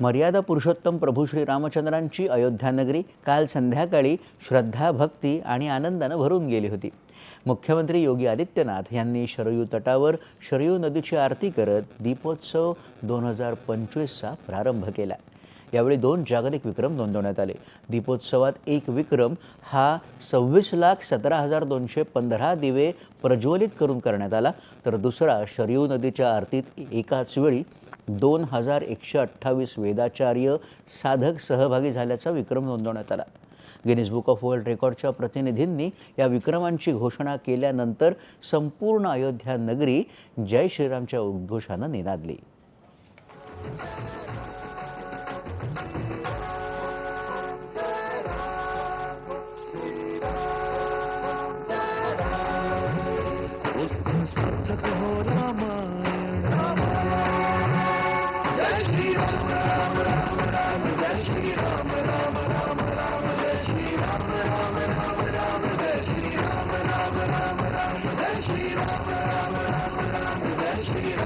मर्यादा पुरुषोत्तम प्रभू श्रीरामचंद्रांची अयोध्यानगरी काल संध्याकाळी श्रद्धा भक्ती आणि आनंदानं भरून गेली होती. मुख्यमंत्री योगी आदित्यनाथ यांनी शरयू तटावर शरयू नदीची आरती करत दीपोत्सव दोन हजार पंचवीसचा प्रारंभ केला. यावेळी दोन जागतिक विक्रम नोंदवण्यात आले. दीपोत्सवात एक विक्रम हा सव्वीस लाख सतरा हजार दोनशे पंधरा दिवे प्रज्वलित करून करण्यात आला. तर दुसरा शरयू नदीच्या आरतीत एकाच वेळी दोन हजार एकशे अठ्ठावीस वेदाचार्य साधक सहभागी झाल्याचा विक्रम नोंदवण्यात आला. गिनीज बुक ऑफ वर्ल्ड रेकॉर्डच्या प्रतिनिधींनी या विक्रमांची घोषणा केल्यानंतर संपूर्ण अयोध्या नगरी जय श्रीरामच्या उद्घोषानं निनादली. उस Shri Ram Ram Ram Ram Ram